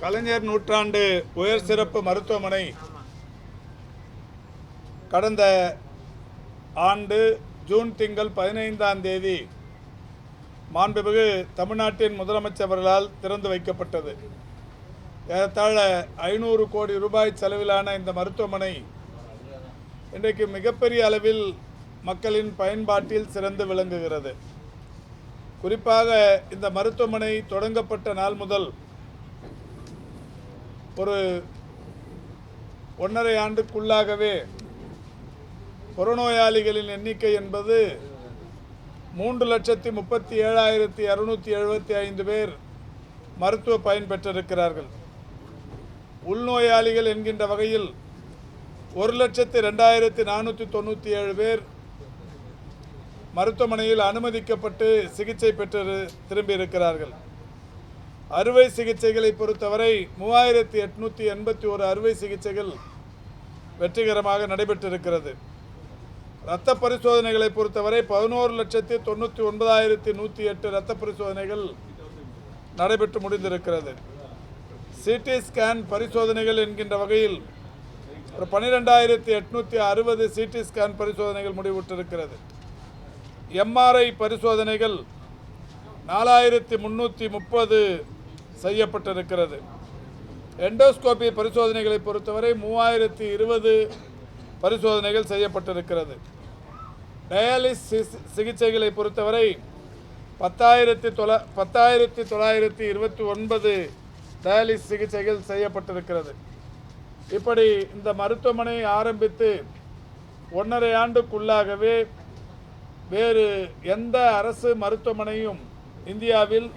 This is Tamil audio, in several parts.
கலைஞர் நூற்றாண்டு உயர் சிறப்பு மருத்துவமனை கடந்த ஆண்டு ஜூன் திங்கள் பதினைந்தாம் தேதி மாண்புமிகு தமிழ்நாட்டின் முதலமைச்சர்களால் திறந்து வைக்கப்பட்டது. ஏறத்தாழ ஐநூறு கோடி ரூபாய் செலவிலான இந்த மருத்துவமனை இன்றைக்கு மிகப்பெரிய அளவில் மக்களின் பயன்பாட்டில் சிறந்து விளங்குகிறது. குறிப்பாக இந்த மருத்துவமனை தொடங்கப்பட்ட நாள் முதல் ஒரு ஒன்றரை ஆண்டுக்குள்ளாகவே புறநோயாளிகளின் எண்ணிக்கை என்பது மூன்று லட்சத்தி முப்பத்தி ஏழாயிரத்தி இரநூத்தி எழுபத்தி ஐந்து பேர் மருத்துவ பயன் பெற்றிருக்கிறார்கள். உள்நோயாளிகள் என்கின்ற வகையில் ஒரு லட்சத்தி ரெண்டாயிரத்தி நானூற்றி தொண்ணூற்றி ஏழு பேர் மருத்துவமனையில் அனுமதிக்கப்பட்டு சிகிச்சை பெற்று திரும்பியிருக்கிறார்கள் அறுவை சிகிச்சைகளை பொறுத்தவரை மூவாயிரத்தி எட்நூற்றி எண்பத்தி ஒரு அறுவை சிகிச்சைகள் வெற்றிகரமாக நடைபெற்றிருக்கிறது. இரத்த பரிசோதனைகளை பொறுத்தவரை பதினோரு லட்சத்தி தொண்ணூற்றி ஒன்பதாயிரத்தி நூற்றி எட்டு இரத்த பரிசோதனைகள் நடைபெற்று முடிந்திருக்கிறது. சிடி ஸ்கேன் பரிசோதனைகள் என்கின்ற வகையில் ஒரு பன்னிரெண்டாயிரத்தி எட்நூற்றி அறுபது சிடி ஸ்கேன் பரிசோதனைகள் முடிவுற்றிருக்கிறது. எம்ஆர்ஐ பரிசோதனைகள் நாலாயிரத்தி முந்நூற்றி முப்பது செய்யப்பட்டிருக்கிறது. எண்டோஸ்கோபி பரிசோதனைகளை பொறுத்தவரை மூவாயிரத்தி இருபது பரிசோதனைகள் செய்யப்பட்டிருக்கிறது. டயாலிஸ் சிகிச்சைகளை பொறுத்தவரை பத்தாயிரத்தி தொள்ள பத்தாயிரத்தி தொள்ளாயிரத்தி இருபத்தி ஒன்பது டயாலிஸ் சிகிச்சைகள் செய்யப்பட்டிருக்கிறது. இப்படி இந்த மருத்துவமனை ஆரம்பித்து ஒன்றரை ஆண்டுக்குள்ளாகவே வேறு எந்த அரசு மருத்துவமனையும் இந்தியாவில்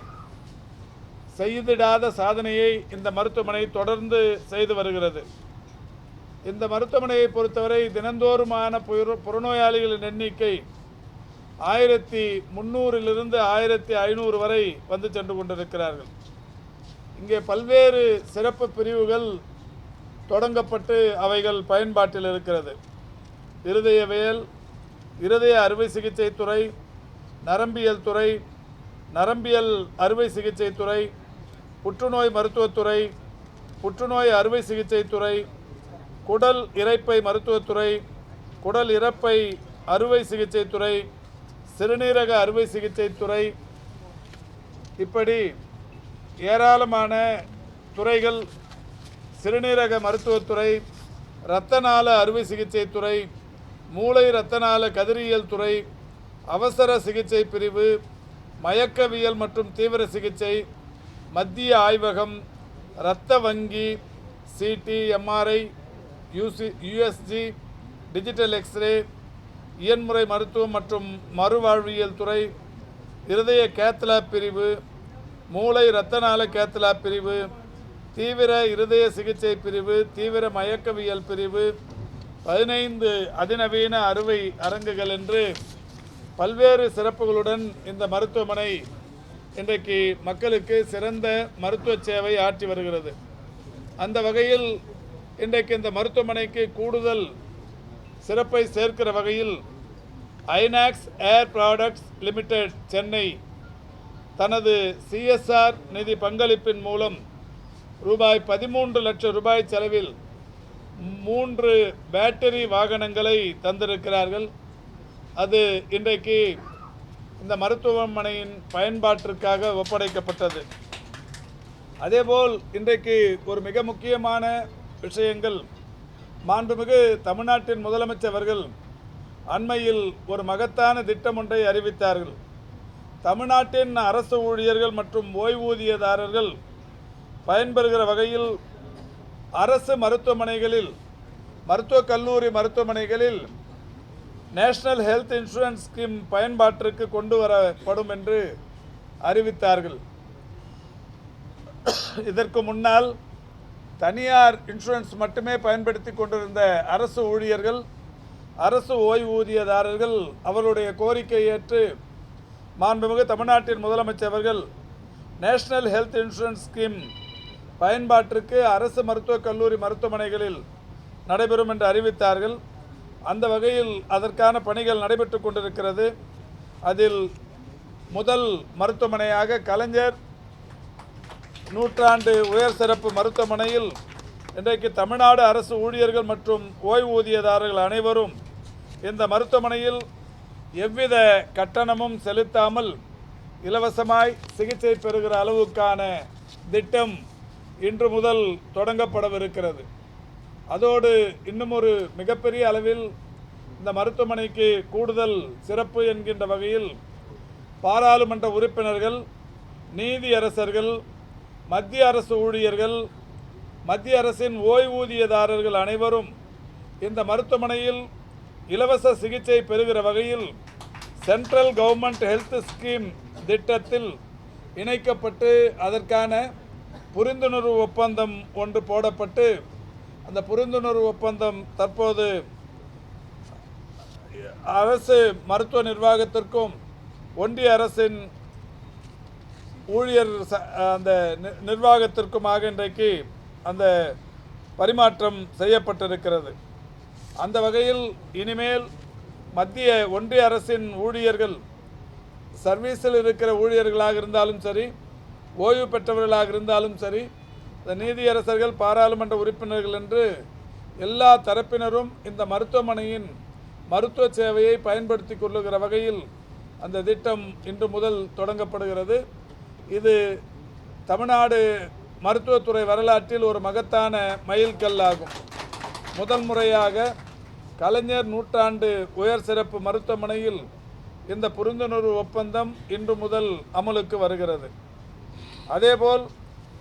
செய்திடாத சாதனையை இந்த மருத்துவமனை தொடர்ந்து செய்து வருகிறது. இந்த மருத்துவமனையை பொறுத்தவரை தினந்தோறுமான புறநோயாளிகளின் எண்ணிக்கை ஆயிரத்தி முந்நூறிலிருந்து ஆயிரத்தி ஐநூறு வரை வந்து சென்று கொண்டிருக்கிறார்கள். இங்கே பல்வேறு சிறப்பு பிரிவுகள் தொடங்கப்பட்டு அவைகள் பயன்பாட்டில் இருக்கிறது. இருதயவியல் இருதய அறுவை சிகிச்சை துறை நரம்பியல் துறை நரம்பியல் அறுவை சிகிச்சை துறை புற்றுநோய் மருத்துவத்துறை புற்றுநோய் அறுவை சிகிச்சை துறை குடல் இறைப்பை மருத்துவத்துறை குடல் இறப்பை அறுவை சிகிச்சை துறை சிறுநீரக அறுவை சிகிச்சை துறை. இப்படி ஏராளமான துறைகள் சிறுநீரக மருத்துவத்துறை இரத்த நாள அறுவை சிகிச்சை துறை மூளை இரத்தநாள கதிரியல் துறை அவசர சிகிச்சை பிரிவு மயக்கவியல் மற்றும் தீவிர சிகிச்சை மத்திய ஆய்வகம் இரத்த வங்கி CT MRI UC USG digital x ray இயன்முறை மருத்துவம் மற்றும் மறுவாழ்வியல் துறை இருதய கேத்லாப் பிரிவு மூளை இரத்த நாள கேத்லாப் பிரிவு தீவிர இருதய சிகிச்சை பிரிவு தீவிர மயக்கவியல் பிரிவு பதினைந்து அதிநவீன அறுவை அரங்குகள் என்று பல்வேறு சிறப்புகளுடன் இந்த மருத்துவமனை இன்றைக்கு மக்களுக்கு சிறந்த மருத்துவ சேவை ஆற்றி வருகிறது. அந்த வகையில் இன்றைக்கு இந்த மருத்துவமனைக்கு கூடுதல் சிறப்பை சேர்க்கிற வகையில் INOX air products limited Chennai தனது சிஎஸ்ஆர் நிதி பங்களிப்பின் மூலம் ரூபாய் பதிமூன்று லட்சம் ரூபாய் செலவில் மூன்று பேட்டரி வாகனங்களை தந்திருக்கிறார்கள். அது இன்றைக்கு இந்த மருத்துவமனையின் பயன்பாட்டிற்காக ஒப்படைக்கப்பட்டது. அதேபோல் இன்றைக்கு ஒரு மிக முக்கியமான விஷயங்கள். மாண்புமிகு தமிழ்நாட்டின் முதலமைச்சர் அவர்கள் அண்மையில் ஒரு மகத்தான திட்டம் ஒன்றை அறிவித்தார்கள். தமிழ்நாட்டின் அரசு ஊழியர்கள் மற்றும் ஓய்வூதியதாரர்கள் பயன்பெறுகிற வகையில் அரசு மருத்துவமனைகளில் மருத்துவக் கல்லூரி மருத்துவமனைகளில் நேஷனல் ஹெல்த் இன்சூரன்ஸ் ஸ்கீம் பயன்பாட்டிற்கு கொண்டு வரப்படும் என்று அறிவித்தார்கள். இதற்கு முன்னால் தனியார் இன்சூரன்ஸ் மட்டுமே பயன்படுத்தி கொண்டிருந்த அரசு ஊழியர்கள் அரசு ஓய்வூதியதாரர்கள் அவர்களுடைய கோரிக்கை ஏற்று மாண்புமிகு தமிழ்நாட்டின் முதலமைச்சர் அவர்கள் நேஷனல் ஹெல்த் இன்சூரன்ஸ் ஸ்கீம் பயன்பாட்டிற்கு அரசு மருத்துவக் கல்லூரி மருத்துவமனைகளில் நடைபெறும் என்று அறிவித்தார்கள். அந்த வகையில் அதற்கான பணிகள் நடைபெற்று கொண்டிருக்கிறது. அதில் முதல் மருத்துவமனையாக கலைஞர் நூற்றாண்டு உயர் சிறப்பு மருத்துவமனையில் இன்றைக்கு தமிழ்நாடு அரசு ஊழியர்கள் மற்றும் ஓய்வூதியதாரர்கள் அனைவரும் இந்த மருத்துவமனையில் எவ்வித கட்டணமும் செலுத்தாமல் இலவசமாய் சிகிச்சை பெறுகிற அளவுக்கான திட்டம் இன்று முதல் தொடங்கப்படவிருக்கிறது. அதோடு இன்னும் ஒரு மிகப்பெரிய அளவில் இந்த மருத்துவமனைக்கு கூடுதல் சிறப்பு என்கின்ற வகையில் பாராளுமன்ற உறுப்பினர்கள் நீதியரசர்கள் மத்திய அரசு ஊழியர்கள் மத்திய அரசின் ஓய்வூதியதாரர்கள் அனைவரும் இந்த மருத்துவமனையில் இலவச சிகிச்சை பெறுகிற வகையில் சென்ட்ரல் கவர்மெண்ட் ஹெல்த் ஸ்கீம் திட்டத்தில் இணைக்கப்பட்டு அதற்கான புரிந்துணர்வு ஒப்பந்தம் ஒன்று போடப்பட்டு அந்த புரிந்துணர்வு ஒப்பந்தம் தற்போது அரசு மருத்துவ நிர்வாகத்திற்கும் ஒன்றிய அரசின் ஊழியர் ச- அந்த நி- நிர்வாகத்திற்குமாக இன்றைக்கு அந்த பரிமாற்றம் செய்யப்பட்டிருக்கிறது. அந்த வகையில் இனிமேல் மத்திய ஒன்றிய அரசின் ஊழியர்கள் சர்வீஸில் இருக்கிற ஊழியர்களாக இருந்தாலும் சரி ஓய்வு பெற்றவர்களாக இருந்தாலும் சரி இந்த நீதியரசர்கள் பாராளுமன்ற உறுப்பினர்கள் என்று எல்லா தரப்பினரும் இந்த மருத்துவமனையின் மருத்துவ சேவையை பயன்படுத்தி கொள்ளுகிற வகையில் அந்த திட்டம் இன்று முதல் தொடங்கப்படுகிறது. இது தமிழ்நாடு மருத்துவத்துறை வரலாற்றில் ஒரு மகத்தான மைல்கல்லாகும் முதல் முறையாக கலைஞர் நூற்றாண்டு உயர் சிறப்பு மருத்துவமனையில் இந்த புரிந்துணர்வு ஒப்பந்தம் இன்று முதல் அமலுக்கு வருகிறது. அதேபோல்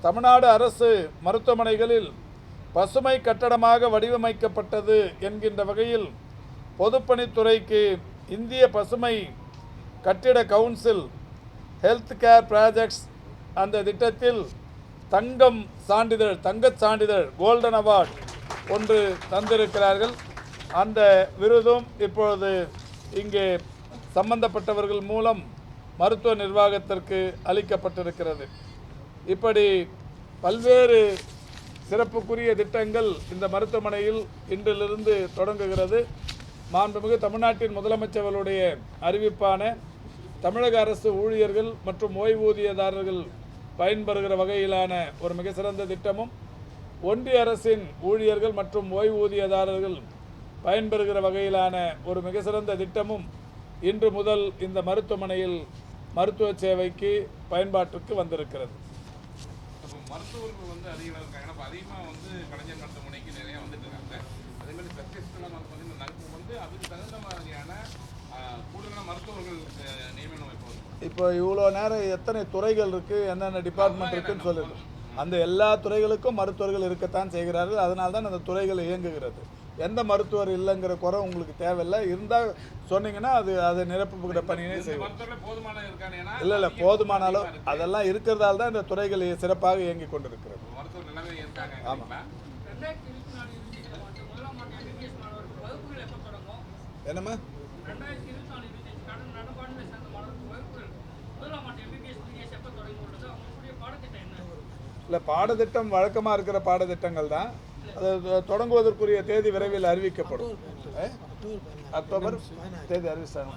தமிழ்நாடு அரசு மருத்துவமனைகளில் பசுமை கட்டடமாக வடிவமைக்கப்பட்டது என்கின்ற வகையில் பொதுப்பணித்துறைக்கு இந்திய பசுமை கட்டிட கவுன்சில் ஹெல்த் கேர் ப்ராஜெக்ட்ஸ் அந்த திட்டத்தில் தங்கம் சான்றிதழ் தங்கச் சான்றிதழ் கோல்டன் அவார்ட் ஒன்று தந்திருக்கிறார்கள். அந்த விருதும் இப்பொழுது இங்கே சம்பந்தப்பட்டவர்கள் மூலம் மருத்துவ நிர்வாகத்திற்கு அளிக்கப்பட்டிருக்கிறது. இப்படி பல்வேறு சிறப்புக்குரிய திட்டங்கள் இந்த மருத்துவமனையில் இன்றிலிருந்து தொடங்குகிறது. மாண்புமிகு தமிழ்நாட்டின் முதலமைச்சர்களுடைய அறிவிப்பான தமிழக அரசு ஊழியர்கள் மற்றும் ஓய்வூதியதாரர்கள் பயன்பெறுகிற வகையிலான ஒரு மிக சிறந்த திட்டமும் ஒன்றிய அரசின் ஊழியர்கள் மற்றும் ஓய்வூதியதாரர்கள் பயன்பெறுகிற வகையிலான ஒரு மிக சிறந்த திட்டமும் இன்று முதல் இந்த மருத்துவமனையில் மருத்துவ சேவைக்கு பயன்பாட்டுக்கு வந்திருக்கிறது. மருத்துவர்கள் வந்து அதிகம் இருக்காங்க. அப்போ அதிகமாக வந்து கலைஞர் மருத்துவமனைக்கு நிறைய வந்துட்டு இருக்காங்க. அதே மாதிரி ஸ்பெஷலிஸ்ட்லாம் வந்து பார்த்தீங்கன்னா இப்போ வந்து அதுக்கு தகுந்த மாதிரியான கூடுதலான மருத்துவர்கள் நியமனம் இப்போ இப்போ இவ்வளோ நேரம் எத்தனை துறைகள் இருக்குது என்னென்ன டிபார்ட்மெண்ட் இருக்குன்னு சொல்லுது அந்த எல்லா துறைகளுக்கும் மருத்துவர்கள் இருக்கத்தான் செய்கிறார்கள். அதனால தான் அந்த துறைகள் இயங்குகிறது. எந்த மருத்துவர் இல்லைங்கிற குறை உங்களுக்கு தேவையில்லை. இருந்தால் சொன்னீங்கன்னா அது அதை நிரப்புகிற பணியினை செய்வோம். போதுமான இல்லை இல்லை போதுமானாலும் அதெல்லாம் இருக்கிறதால தான் இந்த துறைகள் சிறப்பாக இயங்கி கொண்டிருக்கிறது. தொடங்கும்? என்னம்மா? இல்லை பாடத்திட்டம் வழக்கமாக இருக்கிற பாடத்திட்டங்கள் தான். தொடங்குவதற்குரிய தேதி விரைவில் அறிவிக்கப்படும்? அக்டோபர் தேதி அறிவிச்சாங்க.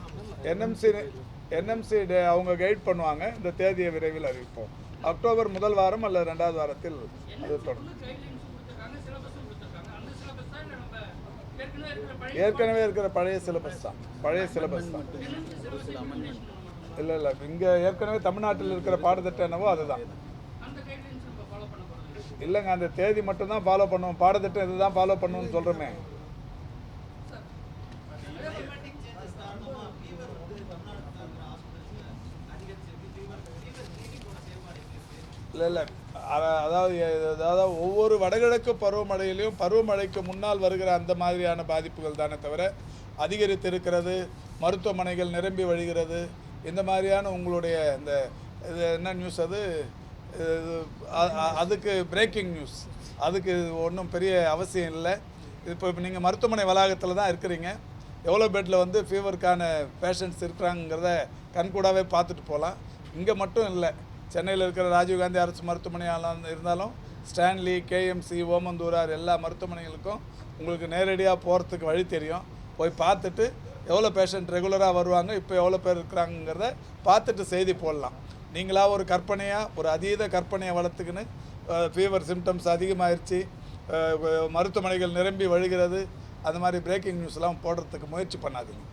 என்எம்சி என்எம்சி அவங்க கைட் பண்ணுவாங்க. இந்த தேதியை விரைவில் அறிவிப்போம். அக்டோபர் முதல் வாரம் அல்லது ரெண்டாவது வாரத்தில் அது தொடங்கும். ஏற்கனவே இருக்கிற பழைய சிலபஸ் தான். பழைய சிலபஸ் தான். இல்லை இல்லை. இங்கே ஏற்கனவே தமிழ்நாட்டில் இருக்கிற பாடத்திட்டம் என்னவோ அதுதான் அந்த கைட்லைன்ஸ் நம்ம ஃபாலோ பண்ண போகிறது இல்லைங்க அந்த தேதி மட்டும்தான் ஃபாலோ பண்ணுவோம். பாடத்திட்டம் இதுதான் ஃபாலோ பண்ணுவோம்னு சொல்கிறோமே இல்லை இல்லை. அதாவது அதாவது ஒவ்வொரு வடகிழக்கு பருவமழையிலையும் பருவமழைக்கு முன்னால் வருகிற அந்த மாதிரியான பாதிப்புகள் தானே தவிர அதிகரித்து இருக்கிறது மருத்துவமனைகள் நிரம்பி வழிகிறது இந்த மாதிரியான உங்களுடைய இந்த இது என்ன நியூஸ் அது? அதுக்கு பிரேக்கிங் நியூஸ் அதுக்கு ஒன்றும் பெரிய அவசியம் இல்லை. இப்போ இப்போ நீங்கள் மருத்துவமனை வளாகத்தில் தான் இருக்கிறீங்க. எவ்வளோ பெட்டில் வந்து ஃபீவருக்கான பேஷண்ட்ஸ் இருக்கிறாங்கிறத கண்கூடாவே பார்த்துட்டு போகலாம் இங்கே மட்டும் இல்லை. சென்னையில் இருக்கிற ராஜீவ்காந்தி அரசு மருத்துவமனையாலும் இருந்தாலும் ஸ்டான்லி கேஎம்சி ஓமந்தூரார் எல்லா மருத்துவமனைகளுக்கும் உங்களுக்கு நேரடியாக போகிறதுக்கு வழி தெரியும். போய் பார்த்துட்டு எவ்வளோ பேஷண்ட் ரெகுலராக வருவாங்க இப்போ எவ்வளோ பேர் இருக்கிறாங்கிறத பார்த்துட்டு செய்தி போடலாம். நீங்களா ஒரு கற்பனையாக ஒரு அதீத கற்பனையை வளர்த்துக்கின்னு ஃபீவர் சிம்டம்ஸ் அதிகமாகிருச்சு மருத்துவமனைகள் நிரம்பி வழிகிறது அந்த மாதிரி பிரேக்கிங் நியூஸ்லாம் போடுறதுக்கு முயற்சி பண்ணாதீங்க.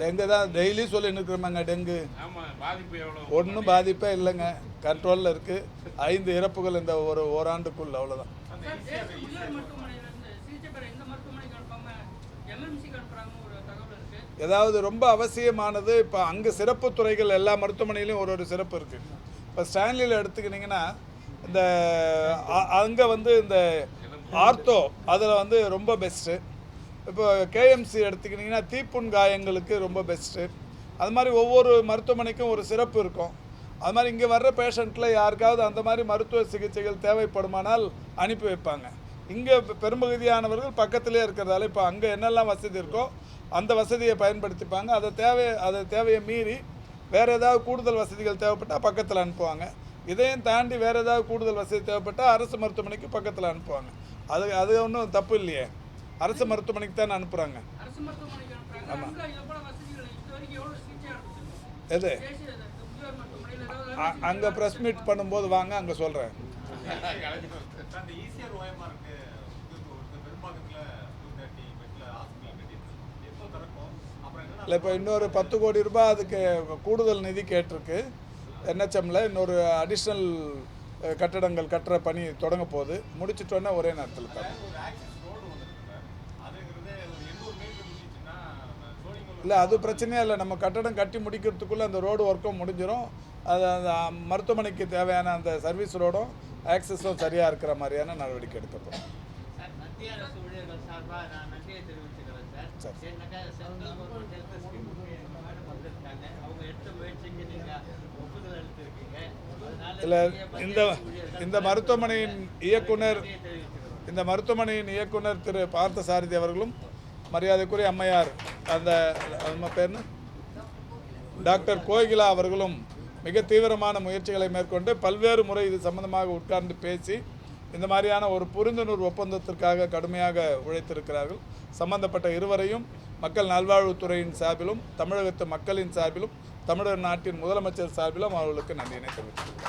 டெங்கு தான் டெய்லி சொல்லி நிற்கிறோமாங்க டெங்கு. ஆமா பாதிப்பு எவ்வளவு ஒன்றும் பாதிப்பே இல்லைங்க கண்ட்ரோலில் இருக்குது ஐந்து இறப்புகள் இந்த ஒரு ஓராண்டுக்குள்ள அவ்வளோதான் சார் ஏதாவது ரொம்ப அவசியமானது இப்போ அங்கே சிறப்பு துறைகள் எல்லா மருத்துவமனையிலையும் ஒரு ஒரு சிறப்பு இருக்குது இப்போ ஸ்டான்லியில் எடுத்துக்கிட்டிங்கன்னா இந்த அங்கே வந்து இந்த ஆர்த்தோ அதில் வந்து ரொம்ப பெஸ்ட்டு. இப்போ கேஎம்சி எடுத்துக்கிட்டிங்கன்னா தீப்புண் காயங்களுக்கு ரொம்ப பெஸ்ட்டு. அது மாதிரி ஒவ்வொரு மருத்துவமனைக்கும் ஒரு சிறப்பு இருக்கும். அது மாதிரி இங்கே வர்ற பேஷண்ட்டில் யாருக்காவது அந்த மாதிரி மருத்துவ சிகிச்சைகள் தேவைப்படுமானால் அனுப்பி வைப்பாங்க. இங்கே பெரும்பகுதியானவர்கள் பக்கத்திலே இருக்கிறதால இப்போ அங்கே என்னெல்லாம் வசதி இருக்கோ அந்த வசதியை பயன்படுத்திப்பாங்க. அதை தேவை அதை தேவையை மீறி வேறு ஏதாவது கூடுதல் வசதிகள் தேவைப்பட்டால் பக்கத்தில் அனுப்புவாங்க. இதையும் தாண்டி வேறு ஏதாவது கூடுதல் வசதி தேவைப்பட்டால் அரசு மருத்துவமனைக்கு பக்கத்தில் அனுப்புவாங்க. அது அது ஒன்றும் தப்பு இல்லையே. அரசு மருத்துவமனைக்கு தானே அனுப்புகிறாங்க நடந்துச்சு எது? அங்கே ப்ரெஸ் மீட் பண்ணும்போது வாங்க அங்கே சொல்கிறேன் இல்லை இப்போ இன்னொரு பத்து கோடி ரூபாய் அதுக்கு கூடுதல் நிதி கேட்டிருக்கு. என்ஹெச்எம்மில் இன்னொரு அடிஷ்னல் கட்டடங்கள் கட்டுற பணி தொடங்க போகுது. முடிச்சிட்டோன்னே ஒரே நேரத்தில் தரோம் இல்லை அது பிரச்சனையே இல்லை. நம்ம கட்டடம் கட்டி முடிக்கிறதுக்குள்ளே அந்த ரோடு ஒர்க்கும் முடிஞ்சிடும் அது அந்த மருத்துவமனைக்கு தேவையான அந்த சர்வீஸ் ரோடும் ஆக்சஸும் சரியாக இருக்கிற மாதிரியான நடவடிக்கை எடுக்கப்படும். இல்லை இந்த இந்த மருத்துவமனையின் இயக்குனர் இந்த மருத்துவமனையின் இயக்குனர் திரு பார்த்தசாரதி அவர்களும் மரியாதைக்குரிய அம்மையார் அந்த நம்ம பேர்னு டாக்டர் கோகிலா அவர்களும் மிக தீவிரமான முயற்சிகளை மேற்கொண்டு பல்வேறு முறை இது சம்பந்தமாக உட்கார்ந்து பேசி இந்த மாதிரியான ஒரு புரிந்துணர்வு ஒப்பந்தத்திற்காக கடுமையாக உழைத்திருக்கிறார்கள். சம்பந்தப்பட்ட இருவரையும் மக்கள் நல்வாழ்வுத்துறையின் சார்பிலும் தமிழகத்து மக்களின் சார்பிலும் தமிழக நாட்டின் முதலமைச்சர் சார்பிலும் அவர்களுக்கு நன்றியினை தெரிவித்துள்ளேன்